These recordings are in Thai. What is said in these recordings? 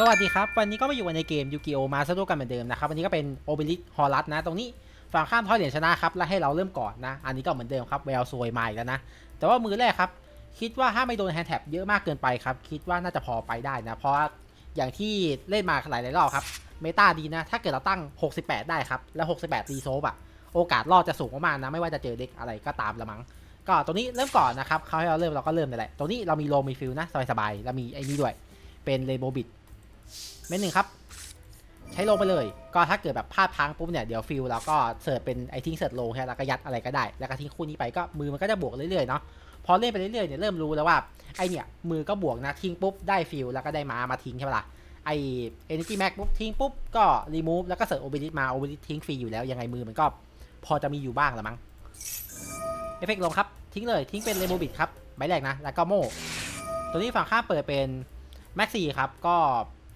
สวัสดีครับ วันนี้ก็มาอยู่ในเกมยูกิโอมาสโดกันเหมือนเดิมนะครับวันนี้ก็เป็นโอเบลิสฮอลัสนะ ตรงนี้ฝั่งข้ามทอยเหรียญชนะครับและให้เราเริ่มก่อนนะ อันนี้ก็เหมือนเดิมครับเวลซวยมาอีกแล้วนะ แต่ว่ามือแรกครับ คิดว่าถ้าไม่โดนแฮนด์แท็บเยอะมากเกินไปครับ คิดว่าน่าจะพอไปได้นะ เพราะว่าอย่างที่เล่นมาหลายๆรอบครับเมตาดีนะ ถ้าเกิดเราตั้ง 68 ได้ครับแล้ว 68รีโซฟอะโอกาสรอดจะสูงมากๆนะไม่ว่าจะเจอเด็กอะไรก็ตามละมั้งก็ตรงนี้เริ่มก่อนนะครับเขาให้เราเริ่มเราก็เริ่มนั่แหละตรงนี้เรามีโลมีฟิลนะสบายๆแล้วมีไอ้นี่ด้วยเป็นเรโบบิด เม็ดหนึ่งครับ ใช้ลงไปเลย ก็ถ้าเกิดแบบพลาดพังปุ๊บเนี่ยเดี๋ยวฟิลแล้วก็เสิร์ฟเป็นไอทิ้งเสิร์ฟโลแค่แล้วก็ยัดอะไรก็ได้ แล้วก็ทิ้งคู่นี้ไปก็มือมันก็จะบวกเรื่อยๆเนาะพอเล่นไปเรื่อยๆเนี่ยเริ่มรู้แล้วว่าไอเนี่ยมือก็บวกนะทิ้งปุ๊บได้ฟิลแล้วก็ได้มามาทิ้งใช่ปะล่ะไอเอเนจีแม็กปุ๊บทิ้งปุ๊บก็รีมูฟแล้วก็เสิร์ฟโอเบริสมาโอเบริสทิ้งฟรีอยู่แล้วยังไงมือมันก็พอจะมีอยู่บ้างละมั้งเอฟเฟกต์ลงครับ ทิ้งเลยทิ้งเป็นเรโมบิดครับใบแรกนะ แล้วก็โม่ตัวนี้ฝั่งข้าเปิดเป็นแม็กซี่ครับ ก็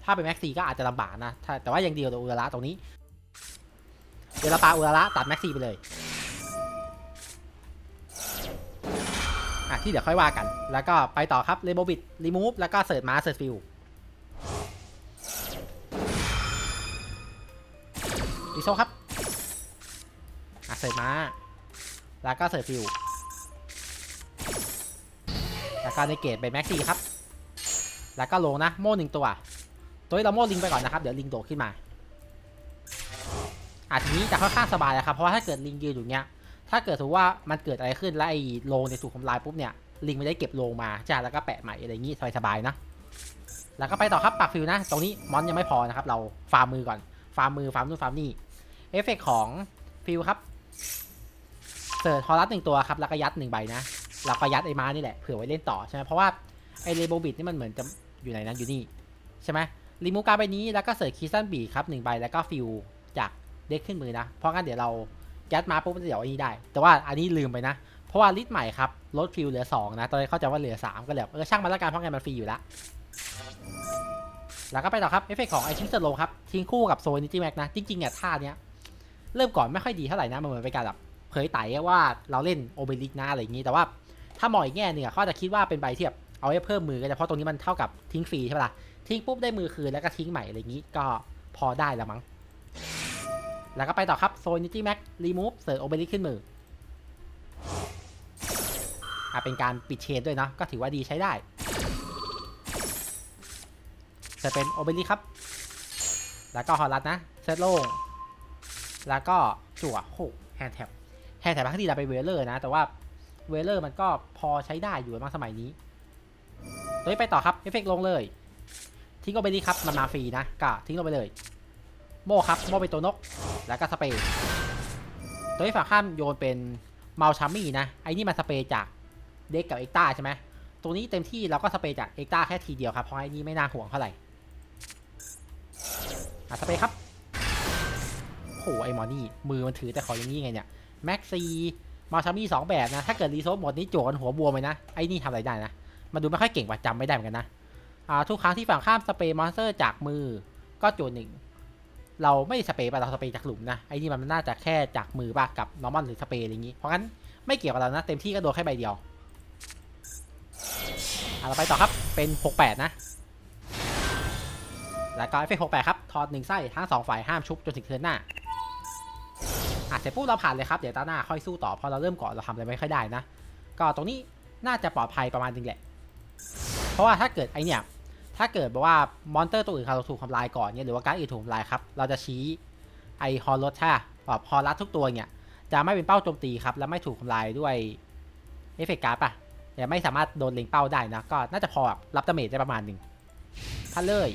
ถ้าเป็นแม็กซีก็อาจจะลำบากนะแต่ว่ายังเดียวตัวอุระตรงนี้เดี๋ยวเราปาอุระตัดแม็กซีไปเลยอะที่เดี๋ยวค่อยว่ากัน แล้วก็ไปต่อครับเรโบบิดรีมูฟแล้วก็เสิร์ชมาเสิร์ชฟิลดีโซครับอะเสิร์ชมา แล้วก็เสิร์ชฟิลแล้วก็ในเกตเป็นแม็กซี่ครับ แล้วก็ลงนะ โม่หนึ่งตัว ตัวนี้เราโม่ลิงไปก่อนนะครับ เดี๋ยวลิงโดดขึ้นมาอาทีนี้จะค่อนข้างสบายนะครับ เพราะว่าถ้าเกิดลิงยืนอยู่เนี้ย ถ้าเกิดถือว่ามันเกิดอะไรขึ้นแล้วไอ้โลงในยถูกทำลายปุ๊บเนี่ย ลิงไม่ได้เก็บโลงมาจ้าแล้วก็แปะใหม่อะไรอย่างงี้สบายๆนะ แล้วก็ไปต่อครับปักฟิวนะ ตรงนี้มอนยังไม่พอนะครับ เราฟาร์มมือก่อน ฟาร์มมือ ฟาร์มนู่นฟาร์มนี่ เอฟเฟกของฟิวครับ เสิร์ชฮอลัสหนึ่งตัวครับ แล้วก็ยัดหนึ่งใบนะ แล้วก็ยัดไอ้ม้านี่แหละ เผื่อไว้เล่นต่อใช่ไหมเพราะว่าไอ้เรโบบิดนี่มันเหมือนจะอยู่ไหนนะอยู่นี่ใช่ไหม รีมูฟการ์ดใบนี้แล้วก็เสิร์ชคีซันบีครับหนึ่งใบแล้วก็ฟิลจากเด็กขึ้นมือนะ เพราะงั้นเดี๋ยวเรายัดมาปุ๊บเดี๋ยวอันนี้ได้ แต่ว่าอันนี้ลืมไปนะ เพราะว่าลิสต์ใหม่ครับลดฟิลเหลือ 2 นะ ตอนนี้เข้าใจว่าเหลือ 3 ก็เลยเออช่างมันละกันเพราะงั้นมันฟรีอยู่แล้วแล้วก็ไปต่อครับเอฟเฟกของไอชิงเซโลครับทิ้งคู่กับโซนิตี้แม็กนะ จริงๆเนี่ยท่าเนี้ยเริ่มก่อนไม่ค่อยดีเท่าไหร่นะมันเหมือนเป็นการแบบเผยไต่ว่าเราเล่นโอเบลิกนะอะไรอย่างนี้แต่ว่าถ้ามองอีกแง่หนึ่งเขาจะคิดว่าเป็นใบที่แบบเอาไว้เพิ่มมือกันเพราะตรงนี้มันเท่ากับทิ้งฟรีใช่ปะล่ะ ทิ้งปุ๊บได้มือคืนแล้วก็ทิ้งใหม่อะไรอย่างนี้ก็พอได้แล้วมั้ง แล้วก็ไปต่อครับโซนิตี้แม็กรีมูฟเสิร์ฟโอเบริขึ้นมืออะเป็นการปิดเชนด้วยเนาะก็ถือว่าดีใช้ได้ จะเป็นโอเบริครับ แล้วก็ฮอลลัสนะเซตโล่งแล้วก็จั่วโหแฮนด์แท็บแฮนด์แท็บพักดีเราไปเวเลอร์นะ แต่ว่าเวเลอร์มันก็พอใช้ได้อยู่มากสมัยนี้ตัวนี้ไปต่อครับเอฟเฟกลงเลย ทิ้งลงไปดีครับ มันมาฟรีนะก็ทิ้งลงไปเลย โม่ครับ โม่เป็นตัวนก แล้วก็สเปรย์ตัวที่ฝั่งข้ามโยนเป็นเมาชามี่นะ ไอ้นี่มันสเปรย์จากเด็กกับเอ็กตาใช่ไหมตรงนี้เต็มที่เราก็สเปรย์จากเอ็กตาแค่ทีเดียวครับ เพราะไอ้นี่ไม่น่าห่วงเท่าไหร่อะสเปรย์ครับโหไอ้หมอนี่ มือมันถือแต่ขออย่างนี้ไงเนี่ย แม็กซีมาชามี่สองแบบนะ ถ้าเกิดรีโซฟหมดนี้โจกันหัวบวมเลยนะ ไอ้นี่ทำอะไรได้นะ มันดูไม่ค่อยเก่งว่ะจำไม่ได้เหมือนกันนะ ทุกครั้งที่ฝั่งข้ามสเปรย์มอนสเตอร์จากมือก็โจนหนึ่ง เราไม่สเปรย์ไปเราสเปรย์จากหลุมนะ ไอ้นี่มันน่าจะแค่จากมือป่ะกับนอร์มอนหรือสเปรย์อะไรอย่างงี้ เพราะงั้นไม่เกี่ยวกับเรานะ เต็มที่ก็โดนแค่ใบเดียวเราไปต่อครับ เป็น 68 นะ แล้วก็เอฟเฟกต์68 ครับ ถอดหนึ่งไส้ทั้งสองฝ่ายห้ามชุบจนถึงเทิร์นหน้าอะเสร็จปุ๊บเราผ่านเลยครับ เดี๋ยวตาหน้าค่อยสู้ต่อพราะเราเริ่มก่อนเราทำอะไรไม่ค่อยได้นะ ก็ตรงนี้น่าจะปลอดภัยประมาณนึงแหละ เพราะว่าถ้าเกิดไอเนี่ย ถ้าเกิดแบบว่ามอนเตอร์ตัวอื่นเราถูกทำลายก่อนเนี่ยหรือว่าการดอื่นถูกทำลายครับ เราจะชี้ไอฮอลลใช่แบบฮอลลัสทุกตัวเนี่ยจะไม่เป็นเป้าโจมตีครับ และไม่ถูกทำลายด้วยเอฟเฟกต์การ์ดป่ะแต่ไม่สามารถโดนเล็งเป้าได้นะ ก็น่าจะพอแบบรับดาเมจได้ประมาณหนึ่งพันเลย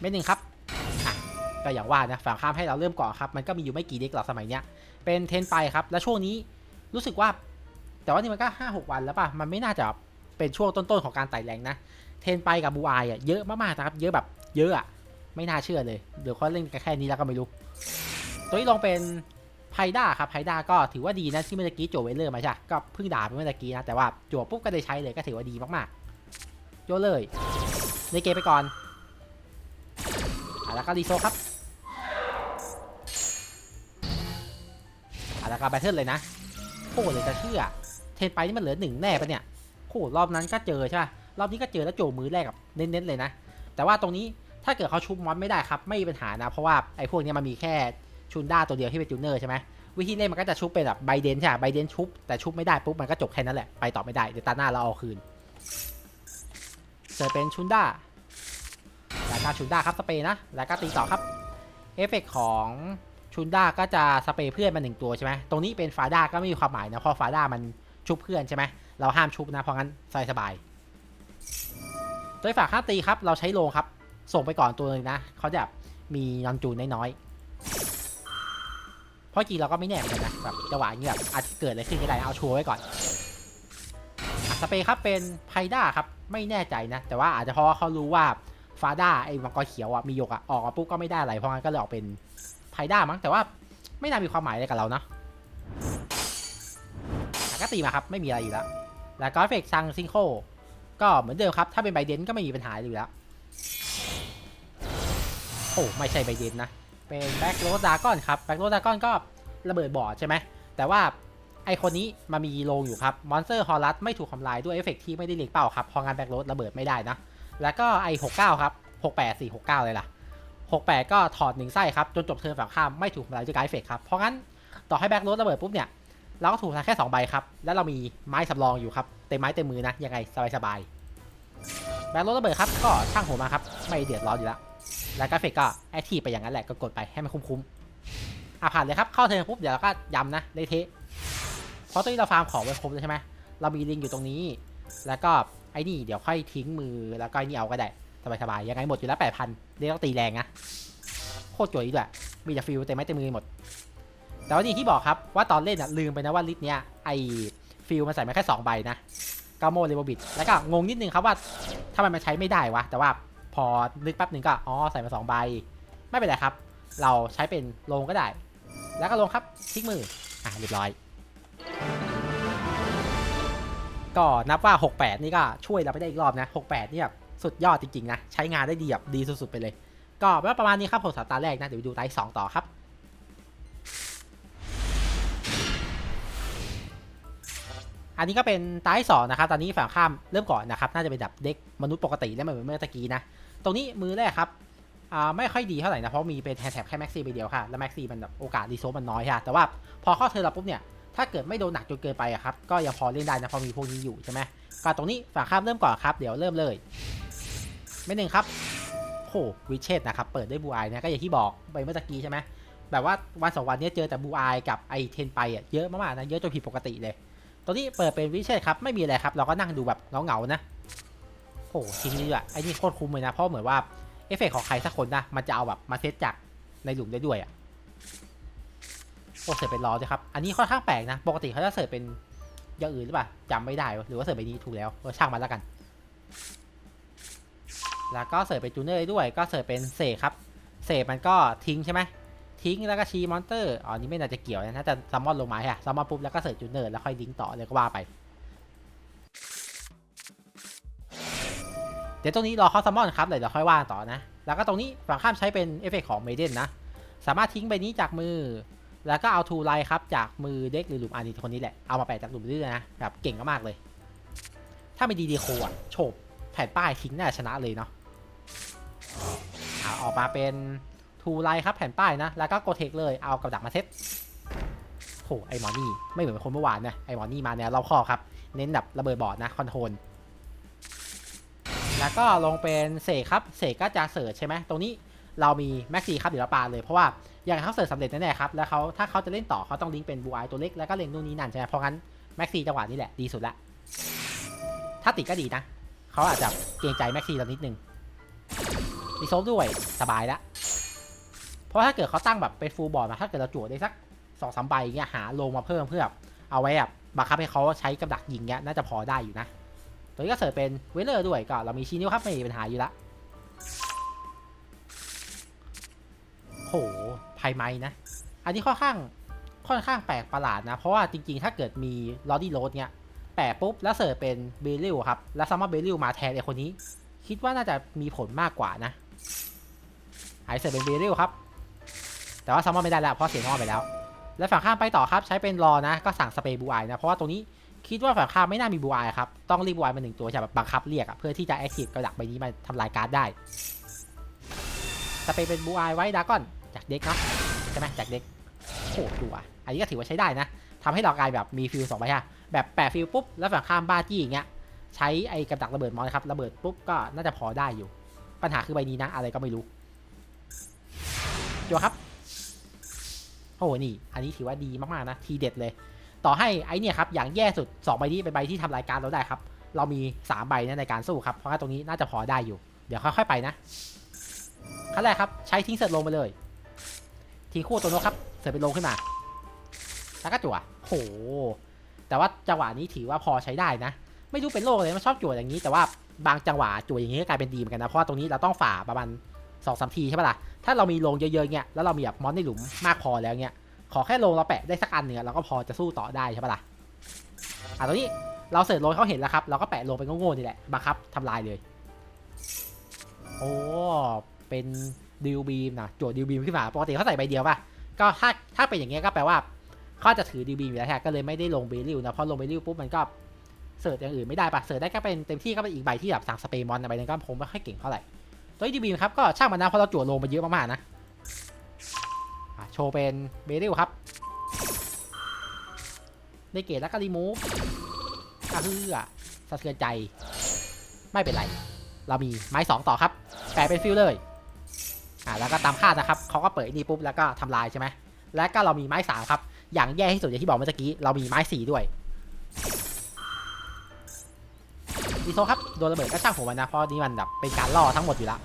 เม็ดหนึ่งครับอะก็อย่างว่านะฝั่งข้ามให้เราเริ่มก่อนครับ มันก็มีอยู่ไม่กี่เด็กหรอกสมัยเนี้ย เป็นเทนไปครับ และช่วงนี้รู้สึกว่า แต่ว่านี่มันก็ห้าหกวันแล้วป่ะ มันไม่น่าจะเป็นช่วงต้นๆของการไต่แรงนะ เทนไปกับบูไออะเยอะมากๆนะครับ เยอะแบบเยอะอะ ไม่น่าเชื่อเลย เดี๋ยวเขาเล่นกันแค่นี้แล้วก็ไม่รู้ ตัวนี้ลงเป็นไพด้าครับไพด้าก็ถือว่าดีนะที่เมื่อกี้โจวเวเลอร์มาใช่ก็เพิ่งด่าไปเมื่อกี้นะ แต่ว่าโจวปุ๊บก็ได้ใช้เลยก็ถือว่าดีมากๆโยเลยในเกมไปก่อนอะแล้วก็รีโซครับอะแล้วก็แบทเทิลเลยนะโอ้เลยจะเชื่อ เทนไปนี่มันเหลือหนึ่งแน่ปะเนี่ยโหรอบนั้นก็เจอใช่ปะ รอบนี้ก็เจอแล้วโจมือแรกกับเน้นๆเลยนะ แต่ว่าตรงนี้ถ้าเกิดเขาชุบมอนไม่ได้ครับไม่มีปัญหานะ เพราะว่าไอ้พวกนี้มันมีแค่ชุนด้าตัวเดียวที่เป็นจูเนอร์ใช่ไหมวิธีเล่นมันก็จะชุบเป็นแบบไบเดนใช่ไหมไบเดนชุบแต่ชุบไม่ได้ปุ๊บมันก็จบแค่นั้นแหละไปต่อไม่ได้เดี๋ยวตาหน้าเราเอาคืนเจอเป็นชุนด้าแล้วก็ชุนด้าครับสเปรย์นะแล้วก็ตีต่อครับเอฟเฟกต์ของชุนด้าก็จะสเปรย์เพื่อนมาหนึ่งตัวใช่ไหมตรงนี้เป็นฟาด้าก็ไม่มีความหมายนะเพราะฟาด้ามันชุบเพื่อนใช่ไหมเราห้ามชุบนะเพราะงั้นสบายบาย โดยฝากค่าตีครับ เราใช้โลงครับ ส่งไปก่อนตัวหนึงนะ เขาจะมีนอนจูนน้อยๆ เพราะจริงเราก็ไม่แน่เหมือนกันนะแบบจังหวะอย่างเงี้ยแบบอาจจะเกิดอะไรขึ้นก็ได้เอาชัวร์ไว้ก่อนอะสเปรย์ครับเป็นไพด้าครับไม่แน่ใจนะ แต่ว่าอาจจะเพราะว่าเขารู้ว่าฟาด้าไอ้มังกรเขียวอะมีหยกอะออกมาปุ๊บก็ไม่ได้อะไรเพราะงั้นก็เลยออกเป็นไพด้ามั้งแต่ว่าไม่น่ามีความหมายอะไรกับเราเนาะก็ตีมาครับไม่มีอะไรอยู่แล้วแล้วก็เฟเฟกซังซิงโค ก็เหมือนเดิมครับ ถ้าเป็นไบเดนก็ไม่มีปัญหาอยู่แล้ว โอ้ ไม่ใช่ไบเดนนะ เป็นแบ็กโรสดากอนครับแบ็กโรสดากอนก็ระเบิดบอดใช่ไหม แต่ว่าไอคนนี้มามีโลงอยู่ครับ มอนสเตอร์ฮอลลัสไม่ถูกทำลายด้วยเอฟเฟกที่ไม่ได้เล็งเป้าครับ พองานแบ็กโรสระเบิดไม่ได้นะ แล้วก็ไอ69 ครับ 68 4 69 เลยล่ะ 68 ก็ถอดหนึ่งไส้ครับ จนจบเทิร์นฝั่งข้ามไม่ถูกทำลายด้วยการเอฟเฟกครับ เพราะงั้นต่อให้แบ็กโรสระเบิดปุ๊บเนี่ยเราก็ถูกทางแค่2ใบครับ แล้วเรามีไม้สำรองอยู่ครับ เต็มไม้เต็มมือนะยังไงสบายๆแบ็คโรถระเบิดครับก็ช่างหัวมาครับไม่เดือดร้อนอยู่แล้วแล้วก็เฟกก็แอคทีฟไปอย่างนั้นแหละก็กดไปให้มันคุ้มๆอะผ่านเลยครับเข้าเทิร์นปุ๊บเดี๋ยวเราก็ย้ำนะเละเทะเพราะตอนนี้เราฟาร์มของไว้ครบแล้วใช่ไหมเรามีลิงอยู่ตรงนี้ แล้วก็ไอ้นี่เดี๋ยวค่อยทิ้งมือแล้วก็ไอ้นี่เอาก็ได้สบายๆยังไงหมดอยู่แล้วแปดพันเรียกว่าตีแรงนะโคตรจ่วยด้วยมีแต่ฟิลเต็มไม้เต็มมือหมด แต่ว่านี่ที่บอกครับว่าตอนเล่นอะลืมไปนะว่าลิสต์เนี้ยไอ ฟิลมันใส่มาแค่2ใบนะกาโมเลโบบิดแล้วก็งงนิดนึงครับว่าทำไมมันใช้ไม่ได้วะ แต่ว่าพอนึกแป๊บหนึ่งก็อ๋อใส่มา2ใบ ไม่เป็นไรครับ เราใช้เป็นลงก็ได้ แล้วก็ลงครับทิ้งมืออะเรียบร้อย ก็นับว่า 68 นี่ก็ช่วยเราไปได้อีกรอบนะ 68นี่แบบสุดยอดจริงๆนะ ใช้งานได้ดีแบบดีสุดๆไปเลย ก็ประมาณนี้ครับผมสตาร์แรกนะเดี๋ยวดูไตสองต่อครับ อันนี้ก็เป็นตายสองนะครับ ตอนนี้ฝั่งข้ามเริ่มก่อนนะครับ น่าจะเป็นแบบเด็กมนุษย์ปกติและไม่เหมือนเมื่อตะกี้นะ ตรงนี้มือแรกครับอ่าไม่ค่อยดีเท่าไหร่นะ เพราะมีเป็นแฮนด์แท็บแค่แม็กซี่ไปเดียวค่ะ แล้วแม็กซี่มันแบบโอกาสรีโซมันน้อยค่ะ แต่ว่าพอเข้าเทอร์นปุ๊บเนี่ย ถ้าเกิดไม่โดนหนักจนเกินไปครับ ก็ยังพอเล่นได้นะเพราะมีพวกนี้อยู่ใช่ไหมก็ตรงนี้ฝั่งข้ามเริ่มก่อนครับ เดี๋ยวเริ่มเลย ไม่หนึ่งครับโหวิเชตนะครับ เปิดด้วยบูไอนะก็อย่างที่บอกไปเมื่อตะกี้ใช่ไหมแบบว่าวันสองวันนี้เจอแต่บูไอกับไอเทนไปอะเยอะมากๆนะ เยอะจนผิดปกติเลย ตัวนี้เปิดเป็นวิเชษครับไม่มีอะไรครับเราก็นั่งดูแบบเงาๆนะโอ้ทีนี้อะไอ้นี่โคตรคุ้มเลยนะเพราะเหมือนว่าเอฟเฟกของใครสักคนนะมันจะเอาแบบมาเซตจากในหลุมได้ด้วยอะโอ้เสิร์ฟเป็นล้อด้วยครับอันนี้ค่อนข้างแปลกนะปกติเขาจะเสิร์ฟเป็นอย่างอื่นหรือเปล่าจำไม่ได้หรือว่าเสิร์ฟไปนี้ถูกแล้วเออช่างมันแล้วกัน แล้วก็เสิร์ฟเป็นจูเนอร์ได้ด้วย ก็เสิร์ฟเป็นเสกครับเสกมันก็ทิ้งใช่ไหม ทิ้งแล้วก็ชีมอนเตอร์อ๋อนี่ไม่น่าจะเกี่ยวนะน่าจะซัมมอนลงมาค่ะซัมมอนปุ๊บแล้วก็เสิร์ชจูเนอร์แล้วค่อยลิงก์ต่อเลยก็ว่าไป เดี๋ยวตรงนี้รอเขาซัมมอนครับเดี๋ยวค่อยว่าต่อนะ แล้วก็ตรงนี้ฝั่งข้ามใช้เป็นเอฟเฟกของเมเดนนะ สามารถทิ้งใบนี้จากมือ แล้วก็เอาทูไลครับจากมือเด็กหรือหลุมอันนี้คนนี้แหละ เอามาแปะจากหลุมเรื่อยๆนะแบบเก่งมากๆเลย ถ้าไม่ดีดีโคอะโฉบแผ่นป้ายทิ้งน่าชนะเลยเนาะออกมาเป็น ทูไลครับแผ่นป้ายนะ แล้วก็โกเทคเลยเอากับดักมาเซตโหไอหมอนี่ไม่เหมือนคนเมื่อวานนะไอหมอนี่มาเนี่ยเราข้อครับ เน้นแบบระเบิดบอร์ดนะคอนโทรลแล้วก็ลงเป็นเสกครับเสกก็จะเสิร์ชใช่ไหมตรงนี้เรามีแม็กซี่ครับเดี๋ยวเราปาเลยเพราะว่าอย่างเขาเสิร์ชสำเร็จแน่ๆครับแล้วเขาถ้าเขาจะเล่นต่อเขาต้องลิงก์เป็นบูไอตัวเล็กแล้วก็เล็งนู่นนี่นั่นใช่ไหมเพราะงั้นแม็กซี่จังหวะนี้แหละดีสุดละถ้าติดก็ดีนะเขาอาจจะเกรงใจแม็กซี่เรานิดนึงรีโซฟด้วยสบายละ เพราะถ้าเกิดเขาตั้งแบบเป็นฟูลบอร์ดมาถ้าเกิดเราจั่วได้สักสองสามใบเงี้ยหาลงมาเพิ่มเพื่อเอาไว้แบบบังคับให้เขาใช้กับดักยิงเงี้ยน่าจะพอได้อยู่นะ ตัวนี้ก็เสิร์ฟเป็นเวเลอร์ด้วยก็เรามีชีนิ้วครับไม่มีปัญหาอยู่ละโหไพไม้นะ อันนี้ค่อนข้างค่อนข้างแปลกประหลาดนะ เพราะว่าจริงๆ ถ้าเกิดมีลอดี้โรดเนี้ยแปะปุ๊บ แล้วเสิร์ฟเป็นเบลลิวครับ แล้วซัมมาเบลลิวมาแทนไอคนนี้ คิดว่าน่าจะมีผลมากกว่านะหายเสิร์ฟเป็นเบลลิวครับ แต่ว่าซัมมอนไม่ได้แล้วเพราะเสียงอไปแล้ว แล้วฝั่งข้ามไปต่อครับใช้เป็นรอนะก็สั่งสเปรย์บูไอนะเพราะว่าตรงนี้คิดว่าฝั่งข้ามไม่น่ามีบูไอครับต้องรีบบูไอมาหนึ่งตัวจะแบบบังคับเรียกอะเพื่อที่จะแอคทีฟกระดักใบนี้มาทำลายการ์ดได้สเปรย์เป็นบูอายไว้ดากอนจากเด็กเนาะใช่ไหมจากเด็กโอ้ดูอะอันนี้ก็ถือว่าใช้ได้นะทำให้เรากลายแบบมีฟิลสองใบฮะแบบแปะฟิลปุ๊บแล้วฝั่งข้ามบ้าจี้อย่างเงี้ยใช้ไอ้กับดักระเบิดมอนครับระเบิดปุ๊บก็น่าจะพอได้อยู่ ปัญหาคือใบนี้นะอะไรก็ไม่รู้จัวครับ โอ้โหนี่ อันนี้ถือว่าดีมากๆนะทีเด็ดเลย ต่อให้ไอเนี่ยครับอย่างแย่สุด 2 ใบนี้เป็นใบที่ทำรายการเราได้ครับ เรามี 3 ใบนะในการสู้ครับ เพราะว่าตรงนี้น่าจะพอได้อยู่ เดี๋ยวค่อยๆไปนะขั้นแรกครับใช้ทิ้งเสร็จลงไปเลยทิ้งคู่ตัวโน้ครับเสร็จไปลงขึ้นมาแล้วก็จั่วโห แต่ว่าจังหวะนี้ถือว่าพอใช้ได้นะ ไม่รู้เป็นโรคเลยมันชอบจั่วอย่างนี้ แต่ว่าบางจังหวะจั่วอย่างนี้ก็กลายเป็นดีเหมือนกันนะ เพราะว่าตรงนี้เราต้องฝ่าประมาณ สองสามทีใช่ปะล่ะ ถ้าเรามีลงเยอะๆเงี้ย แล้วเรามีแบบมอนในหลุมมากพอแล้วเงี้ย ขอแค่ลงเราแปะได้สักอันหนึ่งอเราก็พอจะสู้ต่อได้ใช่ปะล่ะ อะตรงนี้เราเสิร์ชลงให้เขาเห็นแล้วครับ เราก็แปะลงไปโง่ๆนี่แหละ บังคับทำลายเลย โอ้ เป็นดิวบีมนะจวดิวบีมขึ้นมา ปกติเขาใส่ใบเดียวป่ะ ก็ถ้าถ้าเป็นอย่างเงี้ยก็แปลว่าเขาจะถือดิวบีมอยู่แล้วแท้ก็เลยไม่ได้ลงเบลิวนะ เพราะลงเบลิวปุ๊บมันก็เสิร์ชอย่างอื่นไม่ได้ปะเสิร์ชได้ก็เป็นเต็มที่ก็เป็นอีกใบที่แบบสั่งสเปรย์มอนนะใบนึงก็ผมไม่ค่อยเก่งเท่าไหร่ ตัวดิวบีมครับก็ช่างมันนะเพราะเราจั่วลงมาเยอะมากๆนะโชว์เป็นเบลิวครับได้เกตแล้วก็รีมูฟอะเพื่อสะเทือนใจ ไม่เป็นไร เรามีไม้สองต่อครับแปลเป็นฟิลเลยอ่าแล้วก็ตามคาดนะครับเขาก็เปิดนี่ปุ๊บแล้วก็ทำลายใช่ไหมแล้วก็เรามีไม้สามครับ อย่างแย่ที่สุดอย่างที่บอกเมื่อกี้เรามีไม้สี่ด้วย ดีโซครับโดนระเบิดก็ช่างผมมันนะเพราะนี่มันแบบเป็นการล่อทั้งหมดอยู่แล้ว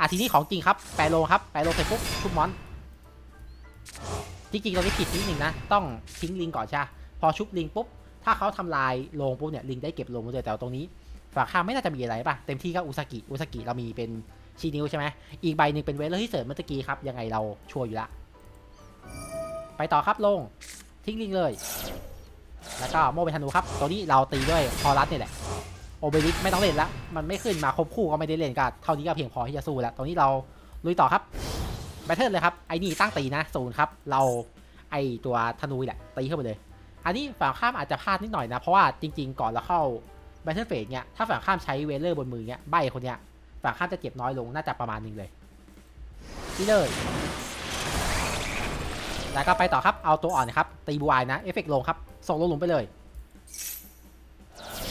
อะทีนี้ของจริงครับแปรโลครับแปรโลเสร็จปุ๊บทุบมอนจริงๆตรงนี้ผิดนิดนึงนะ ต้องทิ้งลิงก่อนใช่พอชุบลิงปุ๊บ ถ้าเขาทำลายโลงปุ๊บเนี่ยลิงได้เก็บโลงมาเลยแต่ตรงนี้ฝั่งข้างไม่น่าจะมีอะไรป่ะ เต็มที่ก็อุซากิอุซากิเรามีเป็นชีนิวใช่ไหมอีกใบหนึ่งเป็นเวลเลอร์ที่เสริมเมื่อกี้ครับยังไงเราชัวร์อยู่ละไปต่อครับลงทิ้งลิงเลย แล้วก็โมเป็นธนูครับ ตัวนี้เราตีด้วยคอรัสเนี่ยแหละโอเบริกไม่ต้องเล่นละมันไม่ขึ้นมาครบคู่ก็ไม่ได้เล่นก็เท่านี้ก็เพียงพอที่จะสู้แล้วตรงนี้เราลุยต่อครับแบทเทิลเลยครับไอ้นี่ตั้งตีนะศูนย์ครับเราไอตัวธนูแหละตีเข้าไปเลย อันนี้ฝั่งข้ามอาจจะพลาดนิดหน่อยนะ เพราะว่าจริง ๆ ก่อนเราเข้าแบทเทิลเฟสเนี่ยถ้าฝั่งข้ามใช้เวเลอร์บนมือเนี่ยใบคนเนี้ยฝั่งข้ามจะเจ็บน้อยลงน่าจะประมาณนึงเลยนี่เลยแล้วก็ไปต่อครับเอาตัวอ่อนครับตีบูไอนะเอฟเฟกลงครับ ส่งลงหลุมไปเลย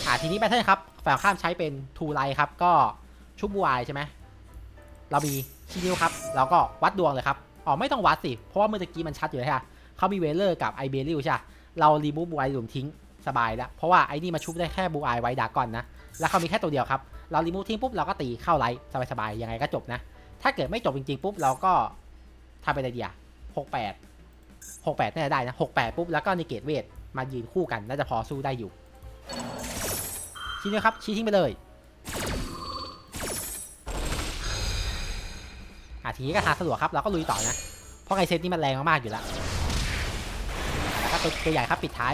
อ่าทีนี้แบทเทิลครับฝั่งข้ามใช้เป็นทูไลครับ ก็ชุบบูไอใช่ไหมเรามีชินิวครับเราก็วัดดวงเลยครับอ๋อไม่ต้องวัดสิ เพราะว่าเมื่อกี้มันชัดอยู่แล้วค่ะเขามีเวเลอร์กับไอเบลิวใช่เรารีมูฟบูไอหลุมทิ้งสบายแล้ว เพราะว่าไอ้นี่มาชุบได้แค่บูอไว้ดากอนนะ แล้วเขามีแค่ตัวเดียวครับ เรารีมูททิ้งปุ๊บเราก็ตีเข้าไลท์สบายๆยังไงก็จบนะ ถ้าเกิดไม่จบจริงๆปุ๊บเราก็ทำไปเลยเดียหกแปดหกแปดน่าจะได้นะหกแปดปุ๊บแล้วก็นิเกตเวท มายืนคู่กันน่าจะพอสู้ได้อยู่ชี้นี้ครับชี้ทิ้งไปเลยอะทีนี้ก็ทางสะดวกครับเราก็ลุยต่อนะ เพราะไอเซตนี่มันแรงมากๆอยู่แล้วแล้วก็ตัวใหญ่ครับปิดท้าย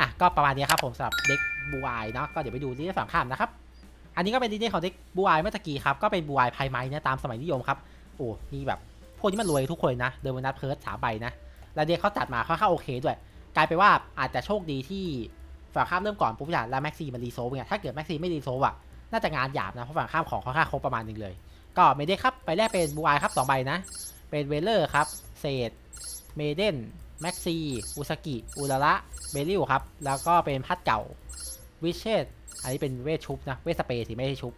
อะก็ประมาณนี้ครับผมสำหรับเด็กบูไอเนาะก็เดี๋ยวไปดูที่ฝั่งข้ามนะครับ อันนี้ก็เป็นดีเดของเด็กบูไอเมื่อตะกี้ครับ ก็เป็นบูไอไพไม้เนี่ยตามสมัยนิยมครับ โอ้นี่แบบพวกนี้มันรวยทุกคนนะ เดินวันนัดเพิร์ดสามใบนะ แล้วเด็กเขาจัดมาค่อนข้างโอเคด้วย กลายไปนว่าอาจจะโชคดีที่ฝั่งข้ามเริ่มก่อนปุ๊บอย่างแล้วแม็กซี่มันรีโซฟไงถ้าเกิดแม็กซี่ไม่รีโซฟอะ น่าจะงานหยาบนะเพราะฝั่งข้ามของค่อนข้างครบประมาณหนึงเลย ก็เมเดครับไปแรกเป็นบูไอครับสองใบนะ เป็นเวเลอร์ครับเศษเมเดนแม็กซี่อุสกิอุระระเบลิวครับแล้วก็เป็นพัดเก่าวิเชต อันนี้เป็นเวทชุบนะ เวทสเปรย์สิไม่ใช่ชุบ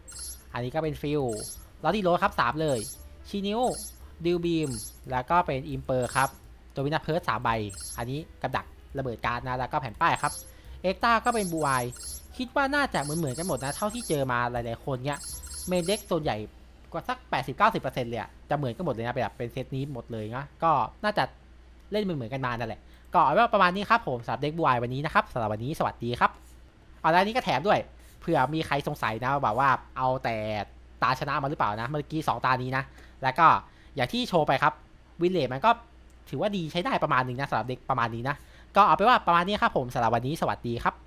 อันนี้ก็เป็นฟิลลอดี้โรสครับสามเลยชินิวดิวบีม แล้วก็เป็นอิมเปอร์ครับตัววินาเพิร์สสามใบ อันนี้กับดักระเบิดการ์ดนะ แล้วก็แผ่นป้ายครับ เอ็กต้าก็เป็นบูไอคิดว่าน่าจะเหมือนเหมือนกันหมดนะ เท่าที่เจอมาหลายๆคนเนี้ย เมนเด็กส่วนใหญ่กว่าสัก 80-90%เลยอะจะเหมือนกันหมดเลยนะแบบเป็นเซตนี้หมดเลยนะก็น่าจะเล่นเหมือนเหมือนกันมานั่นแหละ ก็เอาไว้ว่าประมาณนี้ครับผมสำหรับเด็กบูไอวันนี้นะครับสำหรับวันนี้สวัสดีครับ เอาแล้วนี้ก็แถมด้วยเผื่อมีใครสงสัยนะแบบว่าเอาแต่ตาชนะมาหรือเปล่านะ เมื่อกี้ 2 ตานี้นะ แล้วก็อย่างที่โชว์ไปครับวินเลทมันก็ถือว่าดีใช้ได้ประมาณหนึ่งนะสำหรับเด็กประมาณนี้นะ ก็เอาไปว่าประมาณนี้ครับผมสำหรับวันนี้สวัสดีครับ